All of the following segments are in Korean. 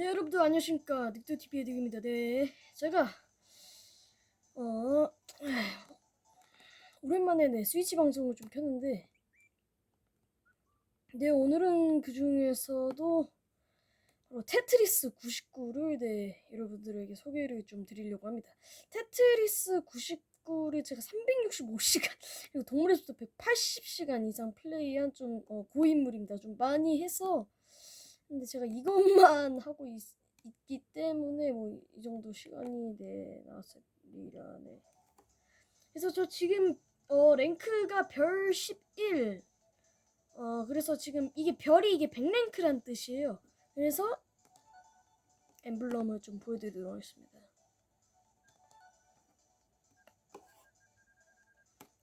네 여러분들 안녕하십니까. 닉토TV의 닉입니다. 네 제가 어 오랜만에 네 스위치 방송을 좀 켰는데 네 오늘은 그 중에서도 바로 테트리스 99를 네 여러분들에게 소개를 좀 드리려고 합니다. 테트리스 99를 제가 365시간 그리고 동물의 숲도 180시간 이상 플레이한 좀 어, 고인물입니다. 좀 많이 해서 근데 제가 이것만 하고 있, 기 때문에 뭐 이 정도 시간이 네 나왔으리라 네. 그래서 저 지금 어 랭크가 별 11. 어 그래서 지금 이게 별이 이게 100랭크란 뜻이에요. 그래서 엠블럼을 좀 보여드리도록 하겠습니다.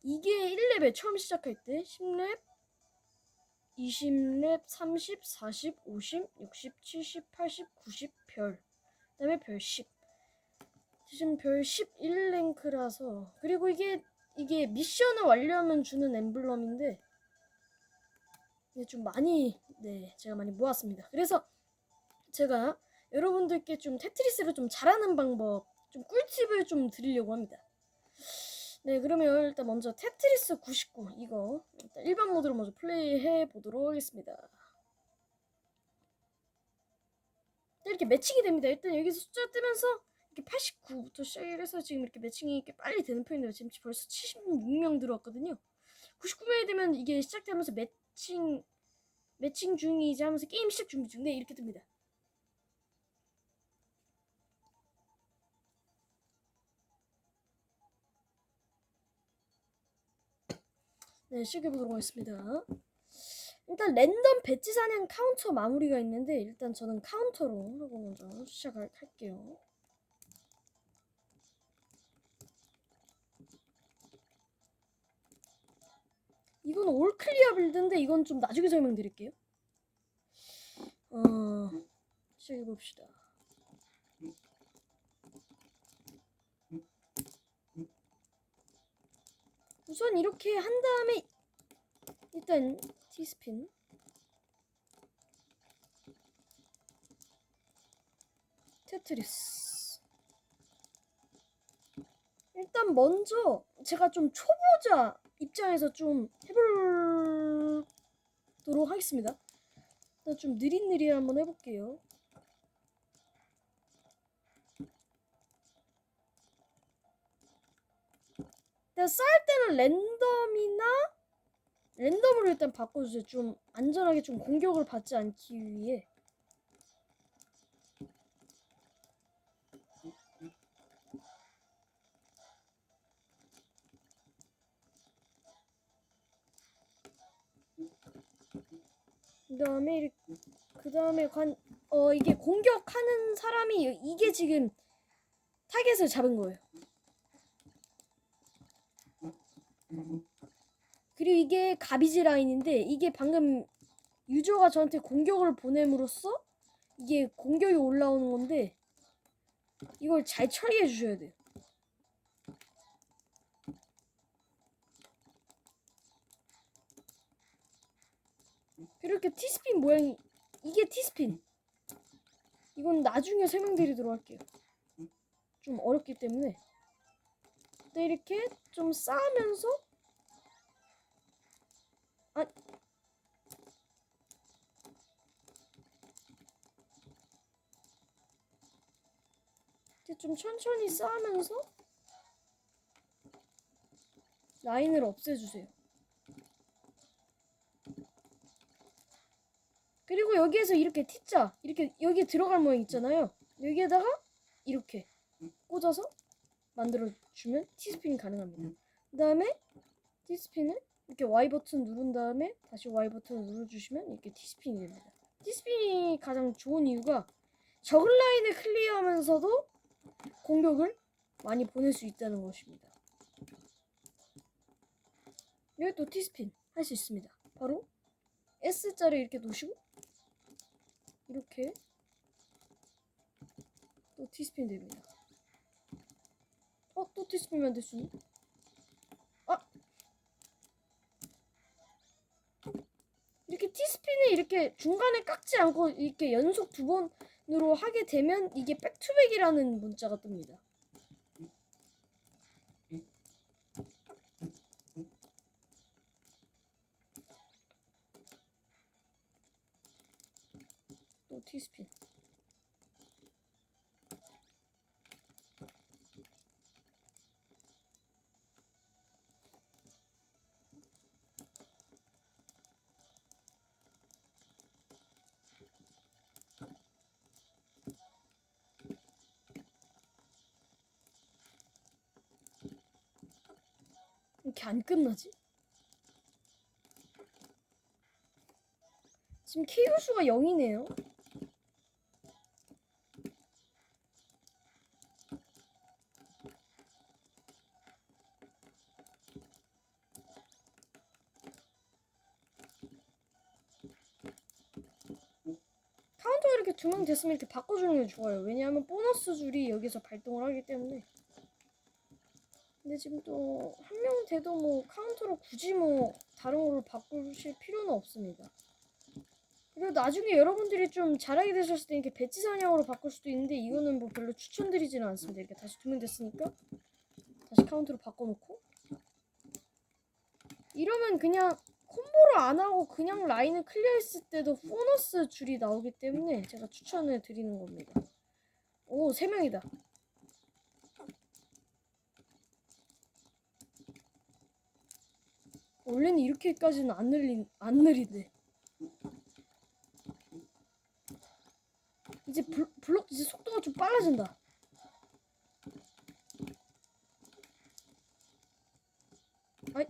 이게 1레벨 처음 시작할 때 10렙 20렙, 30, 40, 50, 60, 70, 80, 90 별. 그다음에 별 10. 지금 별 11랭크라서 그리고 이게 이게 미션을 완료하면 주는 엠블럼인데 이게 좀 많이 네 제가 많이 모았습니다. 그래서 제가 여러분들께 좀 테트리스를 좀 잘하는 방법, 좀 꿀팁을 좀 드리려고 합니다. 네, 그러면 일단 먼저 테트리스 99 이거 일단 일반 모드로 먼저 플레이해 보도록 하겠습니다. 네, 이렇게 매칭이 됩니다. 일단 여기서 숫자 뜨면서 이렇게 89부터 시작해서 지금 이렇게 매칭이 이렇게 빨리 되는 편인데요. 지금 벌써 76명 들어왔거든요. 99명이 되면 이게 시작되면서 매칭 매칭 중이지 하면서 게임 시작 준비 중. 네, 이렇게 뜹니다. 네, 시작해보도록 하겠습니다. 일단 랜덤 배치 사냥 카운터 마무리가 있는데 일단 저는 카운터로 하고 먼저 시작을 할게요. 이건 올 클리어 빌드인데 이건 좀 나중에 설명드릴게요. 어, 시작해봅시다. 우선 이렇게 한 다음에 일단 티스핀. 테트리스. 일단 먼저 제가 좀 초보자 입장에서 좀 해보도록 하겠습니다. 일단 좀 느릿느릿 한번 해볼게요 일단 쌀 때는 랜덤이나 랜덤으로 일단 바꿔주세요. 좀 안전하게 좀 공격을 받지 않기 위해. 그 다음에 그 다음에 관 어 이게 공격하는 사람이 이게 지금 타겟을 잡은 거예요. 그리고 이게 가비지 라인인데 이게 방금 유저가 저한테 공격을 보냄으로써 이게 공격이 올라오는 건데 이걸 잘 처리해 주셔야 돼요. 이렇게 티스핀 모양이 이게 티스핀 이건 나중에 설명드리도록 할게요. 좀 어렵기 때문에 네, 이렇게 좀 쌓으면서 아 이렇게 좀 천천히 쌓으면서 라인을 없애주세요. 그리고 여기에서 이렇게 T자 이렇게 여기 들어갈 모양 있잖아요. 여기에다가 이렇게 꽂아서 만들어 주면 T스핀이 가능합니다. 그 다음에 T스핀을 이렇게 Y 버튼 누른 다음에 다시 Y 버튼을 눌러주시면 이렇게 T스핀이 됩니다. T스핀이 가장 좋은 이유가 적을 라인을 클리어하면서도 공격을 많이 보낼 수 있다는 것입니다. 여기 또 T스핀 할 수 있습니다. 바로 S자를 이렇게 놓으시고 이렇게 또 T스핀 됩니다. 어? 또수 있네? 아! 이렇게 T스핀을 이렇게 중간에 깎지 않고 이렇게 연속 두 번으로 하게 되면 이게 백투백이라는 문자가 뜹니다. 또 T스핀. 안 끝나지? 지금 KO 수가 0이네요. 카운터가 이렇게 두 명 됐으면 이렇게 바꿔주는 게 좋아요. 왜냐하면 보너스 줄이 여기서 발동을 하기 때문에. 근데 지금 또 한 명 돼도 뭐 카운터로 굳이 뭐 다른 걸로 바꾸실 필요는 없습니다. 그리고 나중에 여러분들이 좀 잘하게 되셨을 때 이렇게 배치 사냥으로 바꿀 수도 있는데 이거는 뭐 별로 추천드리지는 않습니다. 이렇게 다시 두 명 됐으니까 다시 카운터로 바꿔놓고 이러면 그냥 콤보를 안 하고 그냥 라인을 클리어했을 때도 보너스 줄이 나오기 때문에 제가 추천을 드리는 겁니다. 오, 세 명이다. 원래는 이렇게까지는 안 느린 안 느리대. 이제 블, 블록 이제 속도가 좀 빨라진다. 아이.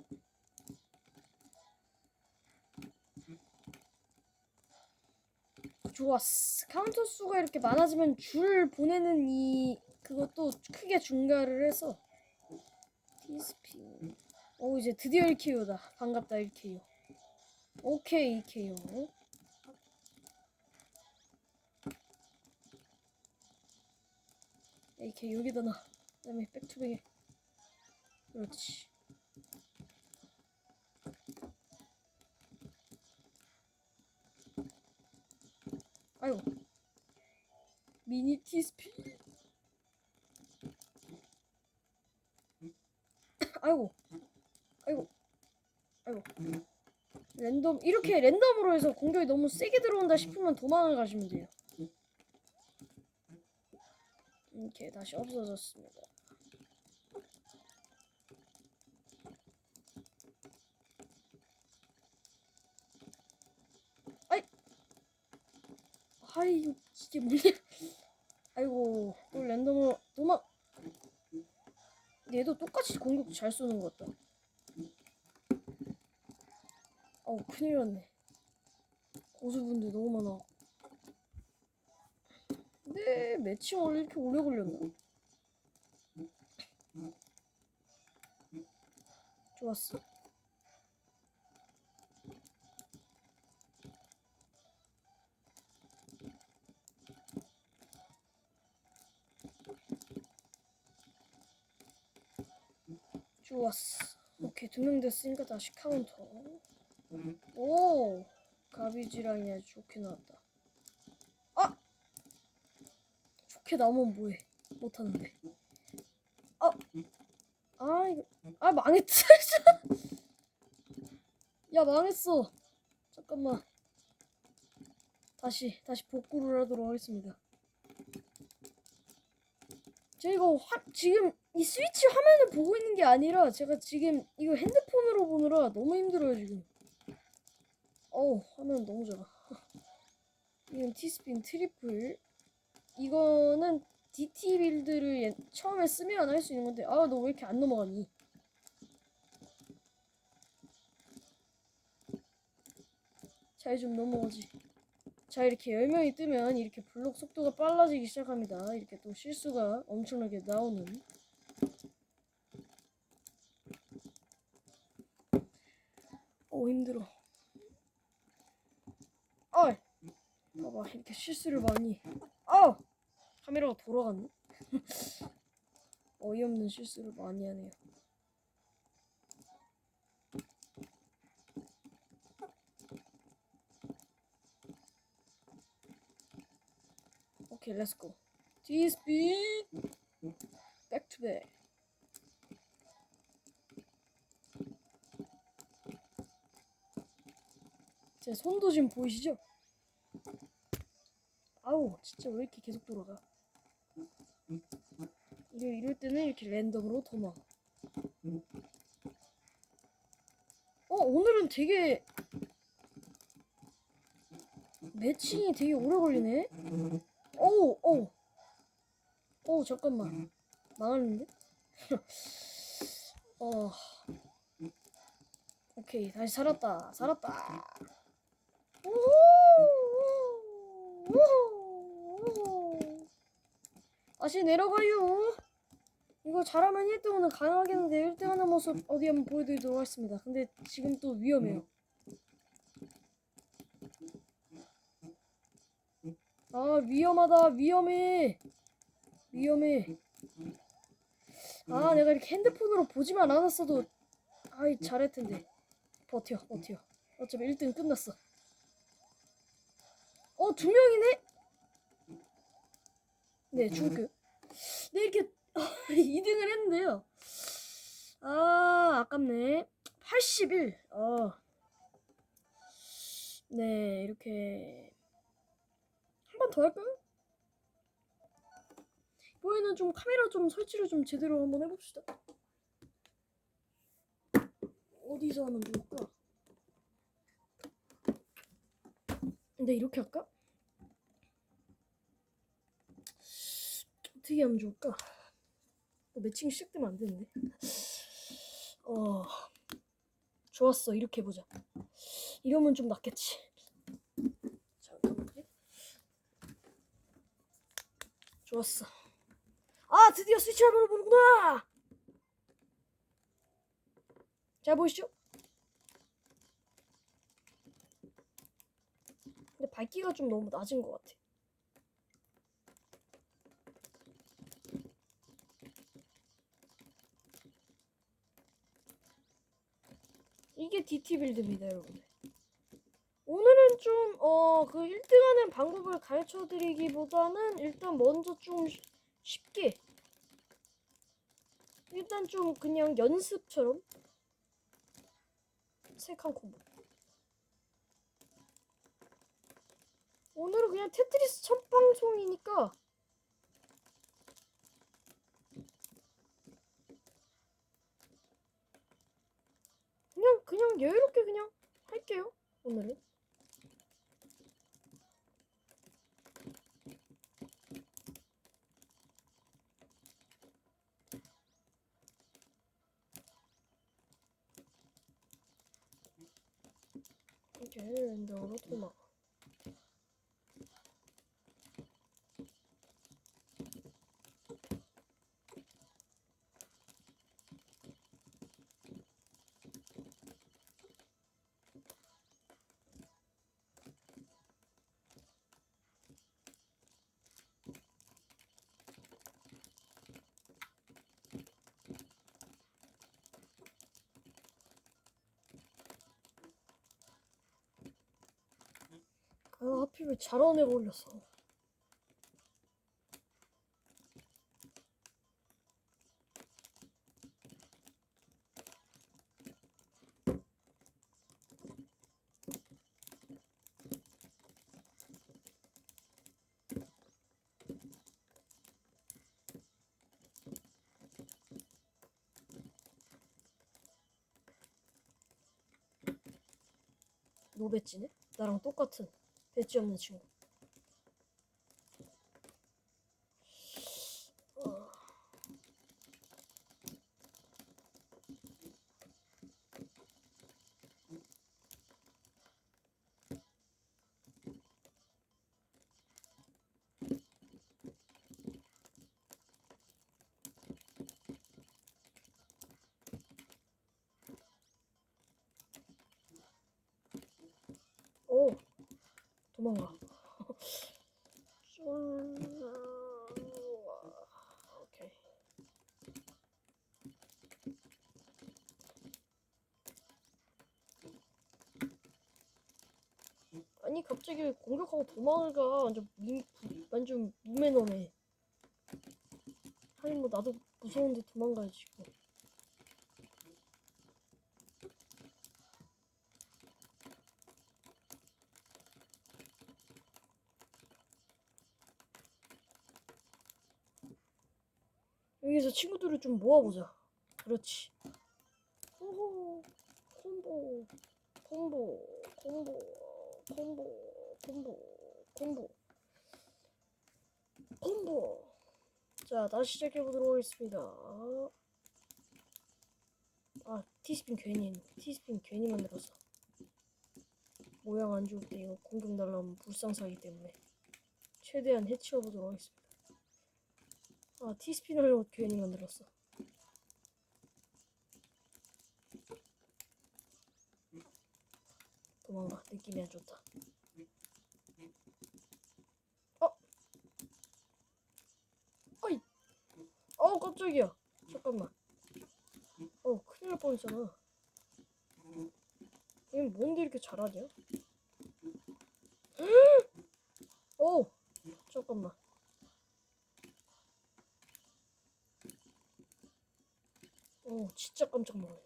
좋았어. 카운터 수가 이렇게 많아지면 줄 보내는 이 그것도 크게 증가를 해서 디스핀. 오 이제 드디어 1KO다. 반갑다 1KO. 오케이 2KO. AK 여기다 놔. 그다음에 백투백에. 그렇지. 아이고. 미니 티스피. 아이고. 아이고. 아이고. 랜덤 이렇게 랜덤으로 해서 공격이 너무 세게 들어온다 싶으면 도망을 가시면 돼요. 이렇게 다시 없어졌습니다. 아이, 아이 이게 뭐냐? 아이고 또 랜덤으로 도망. 얘도 똑같이 공격 잘 쏘는 것 같다. 어우 큰일 났네. 고수분들 너무 많아. 근데 매칭 원래 이렇게 오래 걸렸나? 좋았어. 좋았어. 오케이 두 명 됐으니까 다시 카운터. 오 가비지 라인이 아주 좋게 나왔다. 아 좋게 나오면 뭐해? 못하는데. 아, 아 이거 아. 진짜. 야 망했어. 잠깐만. 다시 다시 복구를 하도록 하겠습니다. 제가 이거 화, 지금 이 스위치 화면을 보고 있는 게 아니라 제가 지금 이거 핸드폰으로 보느라 너무 힘들어요 지금. 어우 화면 너무 작아. 이건 티스핀 트리플. 이거는 DT 빌드를 옛- 처음에 쓰면 할 수 있는 건데 아 너 왜 이렇게 안 넘어가니? 잘 좀 넘어가지. 자 이렇게 10명이 뜨면 이렇게 블록 속도가 빨라지기 시작합니다. 이렇게 또 실수가 엄청나게 나오는 어 힘들어. 막 이렇게 실수를 많이. 아 카메라가 돌아갔네. 어이없는 실수를 많이 하네요. 오케이 렛츠고 디스핀 백투백 제 손도 지금 보이시죠? 아우 진짜 왜 이렇게 계속 돌아가? 이럴, 이럴 때는 이렇게 랜덤으로 도망. 어 오늘은 되게 매칭이 되게 오래 걸리네? 어우 어우. 어우 잠깐만. 망했는데? 어. 오케이 다시 살았다 살았다. 우후, 우후. 다시 내려가요. 이거 잘하면 1등은 가능하겠는데 1등 하는 모습 어디 한번 보여드리도록 하겠습니다. 근데 지금 또 위험해요. 아 위험하다. 위험해. 위험해. 아 내가 이렇게 핸드폰으로 보지만 않았어도 아이 잘할 텐데. 버텨 버텨. 어차피 1등 끝났어. 어 두 명이네 네 중급 네 이렇게 2등을 했는데요 아 아깝네 81 어. 네 이렇게 한 번 더 할까요? 이번에는 좀 카메라 좀 설치를 좀 제대로 한번 해봅시다. 어디서 하면 좋을까? 근데 이렇게 할까? 어떻게 하면 좋을까? 어, 매칭 시작되면 안 되는데. 어, 좋았어. 이렇게 해보자. 이러면 좀 낫겠지. 잠깐만요. 좋았어. 아 드디어 스위치 화면을 보는구나. 잘 보이시죠? 근데 밝기가 좀 너무 낮은 것 같아. 이게 DT 빌드입니다, 여러분. 오늘은 좀, 어, 그 1등 하는 방법을 가르쳐 드리기보다는 일단 먼저 좀 쉬- 쉽게. 일단 좀 그냥 연습처럼. 세칸 콤보. 오늘은 그냥 테트리스 첫 방송이니까. 그냥, 그냥 여유롭게 그냥 할게요, 오늘은. 이렇게 랜덤으로 도망. 아, 하필 왜 잘하는 애가 올렸어. 노 배지네? 나랑 똑같은 배지 없는 친구. 어. 오 도망가. 쫄. 오케이. 아니 아니 갑자기 왜 공격하고 도망을 가 완전 미, 완전 무매너네 하긴 뭐 나도 무서운데 도망가야지 뭐. 여기서 친구들을 좀 모아보자. 그렇지. 호호 콤보 콤보 콤보 콤보 콤보 콤보. 콤보. 자 다시 시작해 보도록 하겠습니다. 아 티스핀 괜히 티스핀 괜히 만들었어. 모양 안 좋을 때 이거 공격 날라오면 불상사기 때문에 최대한 해치워 보도록 하겠습니다 아 하려고 괜히 만들었어. 도망가. 느낌이 안 좋다. 어? 어이! 어우 깜짝이야. 잠깐만. 어 큰일 날 뻔했잖아. 얘 뭔데 이렇게 잘하냐? 오! 잠깐만 어 진짜 깜짝 놀랐네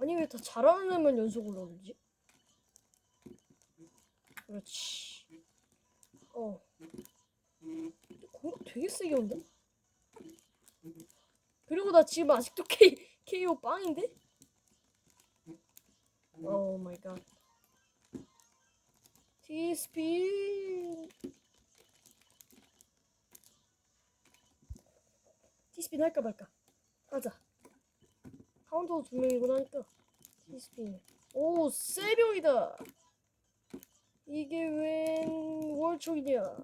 아니 왜 다 잘하는 애만 연속으로 오르지? 그렇지. 어. 공격 되게 세게 온다. 그리고 나 지금 아직도 K KO 빵인데? 오 마이 갓. 티스핀. 티스핀 할까 말까? 하자. 카운터 두 명이구나 하니까 티스핀 오 세 명이다 이게 웬 월촉이냐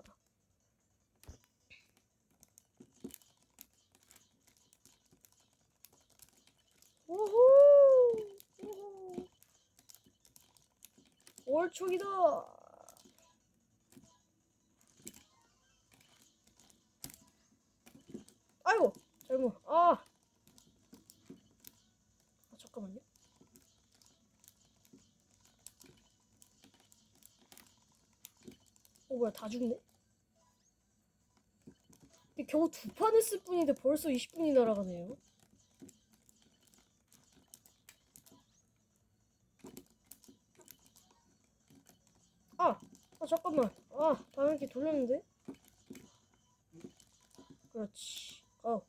오호 오호. 월촉이다 아이고 잘못 아 아, 잠깐만요. 어 뭐야 다 죽네? 근데 겨우 두 판 했을 뿐인데 벌써 20분이 날아가네요. 아! 아 잠깐만. 아 방향키 돌렸는데? 그렇지. 어.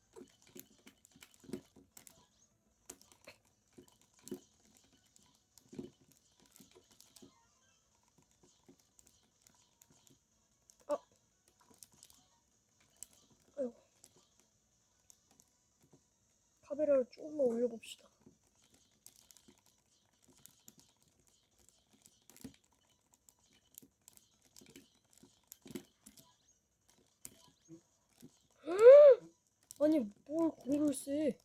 아이고. 카메라를 조금만 올려봅시다. 아니 뭘 공을 쎄?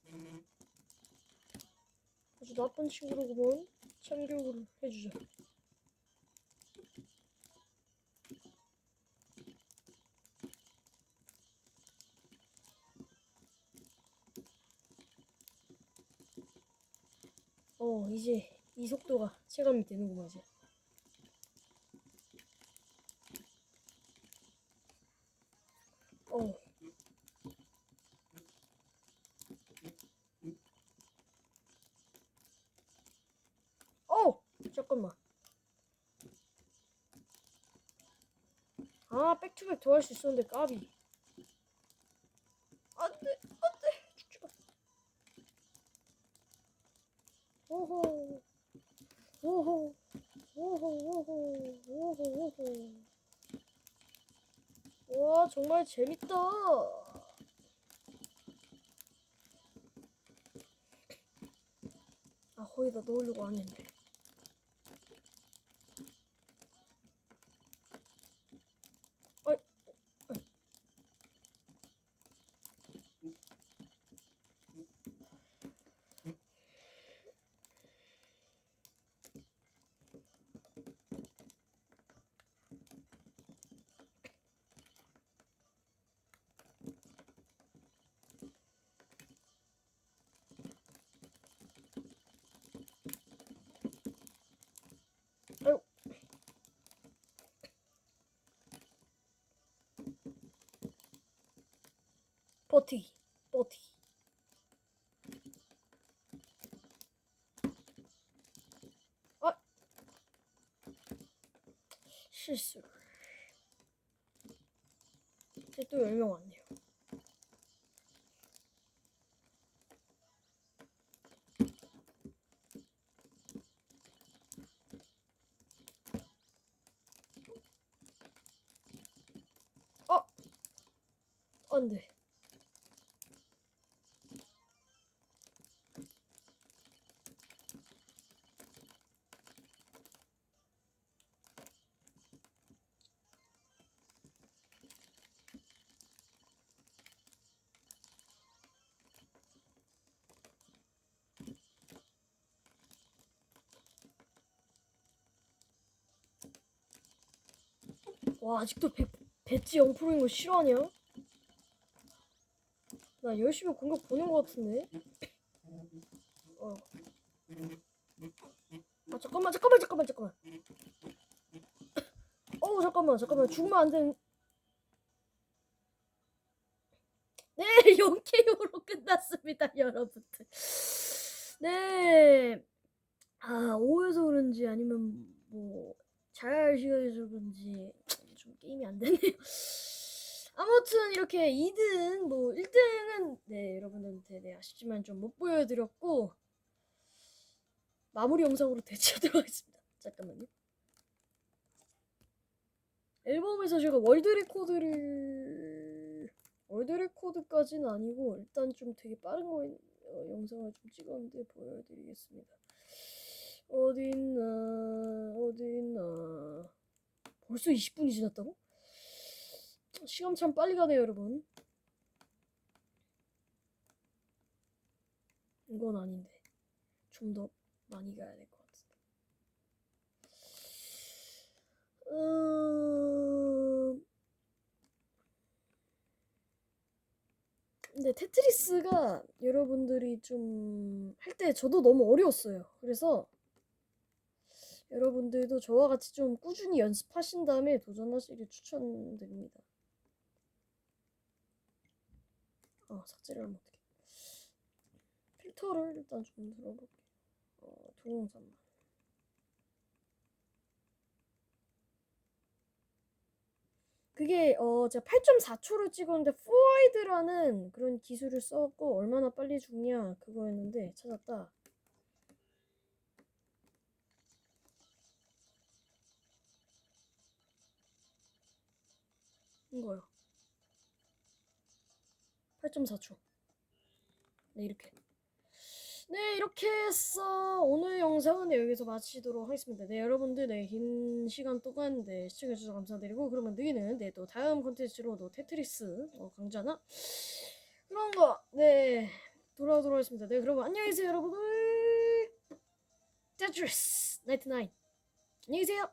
아주 나쁜 친구로구먼. 참교육을 해주자. 어 이제 이 속도가 체감이 되는구만 이제. 어. 어 잠깐만. 할수 있었는데 까비. 안돼 안돼. 죽지 마. 오호. 오호. 오호 오호 오호 오호. 와 정말 재밌다. 아 거기다 넣으려고 안 했네 어이, 어이. 버티 버티. 아 실수. 이제 또 10명 왔네요. 어? 안돼 와 아직도 배, 배지 0%인 거 싫어하냐? 나 열심히 공격 보는 거 같은데? 어. 아 잠깐만 잠깐만 잠깐만 잠깐만 어우 잠깐만 잠깐만 죽으면 안 되는 네 0KO로 끝났습니다 여러분들 네 아, 오해서 그런지 아니면 뭐 잘 시간에서 그런지 좀 게임이 안 되네요. 아무튼 이렇게 2등 뭐 1등은 네 여러분한테 네 아쉽지만 좀 못 보여드렸고 마무리 영상으로 대체하도록 하겠습니다. 잠깐만요. 앨범에서 제가 월드 레코드를 월드 레코드까지는 아니고 일단 좀 되게 빠른 거 어, 영상을 좀 찍었는데 보여드리겠습니다. 어디 있나 어디 있나 벌써 20분이 지났다고? 시간 참 빨리 가네요 여러분. 이건 아닌데. 좀 더 많이 가야 될 것 같은데. 음... 근데 테트리스가 여러분들이 좀 할 때 저도 너무 어려웠어요. 그래서 여러분들도 저와 같이 좀 꾸준히 연습하신 다음에 도전하시길 추천드립니다. 아, 삭제를 하면 어떡해. 필터를 일단 좀 들어볼게요. 어, 동영상만. 그게 어 제가 8.4초를 찍었는데 플로이드라는 그런 기술을 썼고 얼마나 빨리 죽냐 그거였는데 찾았다. 이거요. 8.4초. 네, 이렇게. 네, 이렇게 해서 오늘 영상은 네, 여기서 마치도록 하겠습니다. 네, 여러분들, 네, 긴 시간 동안 네, 시청해주셔서 감사드리고, 그러면 너희는 네, 또 다음 콘텐츠로 또 테트리스 어, 강좌나 그런 거, 네, 돌아오도록 하겠습니다. 네, 그러면 안녕히 계세요, 여러분들. 테트리스 나이트 나인. 안녕히 계세요.